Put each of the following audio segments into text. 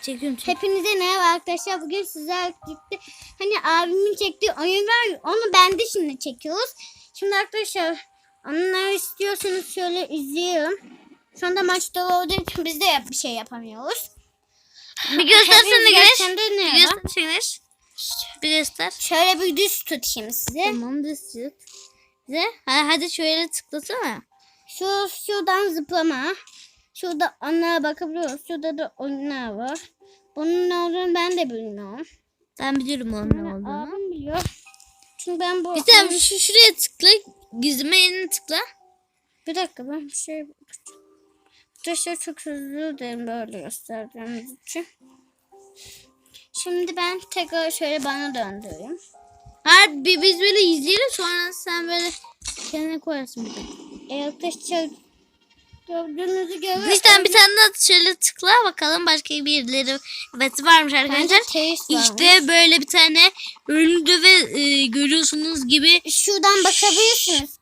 Çekiyorum. Hepinize merhaba arkadaşlar. Bugün sizler gitti. Hani abimin çektiği oyun var. Onu ben de şimdi çekiyoruz. Şimdi arkadaşlar onlar istiyorsanız şöyle izleyelim. Şu anda maçta olduğu için biz de yap- bir şey yapamıyoruz. Bir göstersene Güneş. Bir göstersene Güneş. Bir göster. Şöyle bir düz tutayım size. Tamam düz tut. Bize. Ha, hadi şöyle tıklasana. Şu şuradan zıplama. Şurada onlara bakabiliyoruz. Şurada da oyunlar var. Bunun ne olduğunu ben de bilmiyorum. Ben biliyorum onun ne olduğunu. Abim biliyor. Çünkü ben bu... Bir tane şu şuraya tıkla. Gizleme yerine tıkla. Bir dakika ben bir şey Arkadaşlar çok hızlı derim böyle gösterdiğimiz için. Şimdi ben tekrar şöyle bana döndüreyim. Hayır bi- biz böyle izleyelim sonra sen böyle kendine koyarsın. E, arkadaşlar gördüğünüzü görüyorum. Bizden bir tane daha şöyle tıkla bakalım başka birileri evet varmış arkadaşlar. terörist varmış. İşte böyle bir tane ölümlü ve e, görüyorsunuz gibi Şuradan bakabilirsiniz.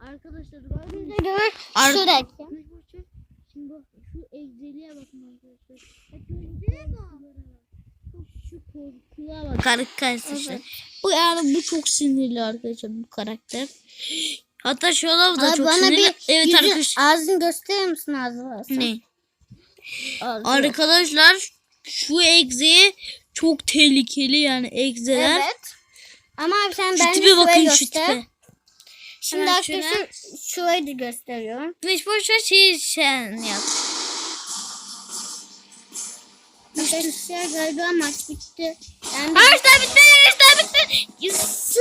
Arkadaşlar göre Ar- şuradaki. Şimdi bak şu egzeliğe bakın arkadaşlar. Şu korkuya bak arkadaşlar. Evet. Bu yani bu çok sinirli arkadaşlar bu karakter. Hatta şu olay da Abi çok bana sinirli. bir evet yüzün- arkadaşlar. ağzını gösterir misin ağzı varsa? Ne? Ağzı. Arkadaşlar şu egze çok tehlikeli yani egzeler. Evet. Ama abi sen Şu bence tipe bakın şu göster. tipe. Şimdi Hemen arkadaşlar şurayı da gösteriyorum. Güneş boş ver şey sen yap. Arkadaşlar galiba maç bitti. Ben Arkadaşlar bitti, arkadaşlar bitti. Yes.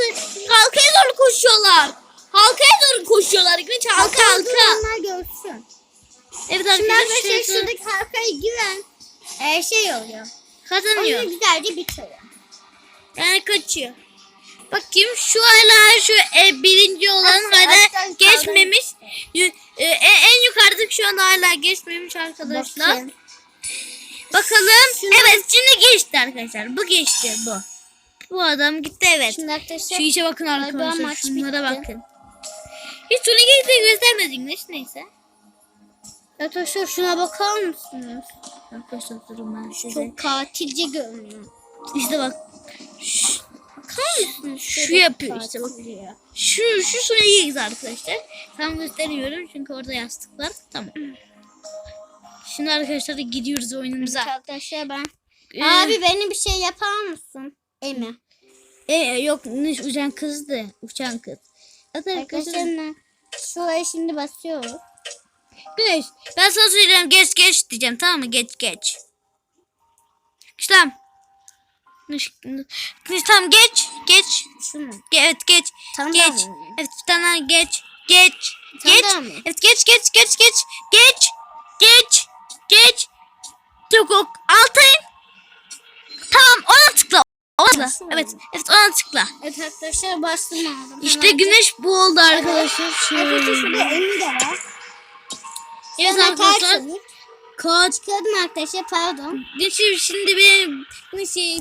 Halkaya doğru koşuyorlar. Halkaya doğru koşuyorlar. Güneş halka halka. Onlar görsün. Evet Şimdi arkadaşlar arkadaşlar şurası şuradaki halkaya giren e, şey oluyor. kazanıyor. Onu güzelce bitiriyor. Yani kaçıyor. Bakayım şu hala şu e, birinci olan hala geçmemiş. E, e, en yukarıdaki şu an hala geçmemiş arkadaşlar. Bakayım. Bakalım. Evet şimdi geçti arkadaşlar. Bu geçti bu. Bu adam gitti evet. Şimdi arkadaşlar Şu işe bakın arkadaşlar. Şunlara bitti. bakın. Hiç Sonic göstermedin Güneş neyse. arkadaşlar şuna bakar mısınız? Arkadaşlar durun ben size. Çok katilce görünüyor. İşte bak. Bakar mısınız? Şu yapıyor işte bak. Şu şu Sonic'i arkadaşlar. Tam gösteriyorum çünkü orada yastıklar. Tamam. Şimdi arkadaşlar gidiyoruz oyunumuza. Arkadaşlar ben. Ee, Abi beni bir şey yapar mısın? Emi. E, yok ne uçan kızdı. Uçan kız. Arkadaşlar? Şuraya şimdi basıyoruz. Güneş. Ben sana söyleyeceğim geç geç diyeceğim tamam mı? Geç geç. İşlem. Güneş, tamam geç geç. Şunu. Ge- Evet geç. Tamam geç. mı? Evet bir tane daha geç. Geç. Tamam geç. mı? Evet geç geç geç geç. Geç. Geç. Geç. Çok Ona. Nasıl? Evet. Evet ona tıkla. Evet arkadaşlar bastım aldım. İşte güneş bu oldu arkadaşlar. Arkadaşlar Şöyle. şurada Emi de var. Evet Sonra arkadaşlar. Kaç. Çıkardım arkadaşlar pardon. Şimdi, şimdi benim bu şey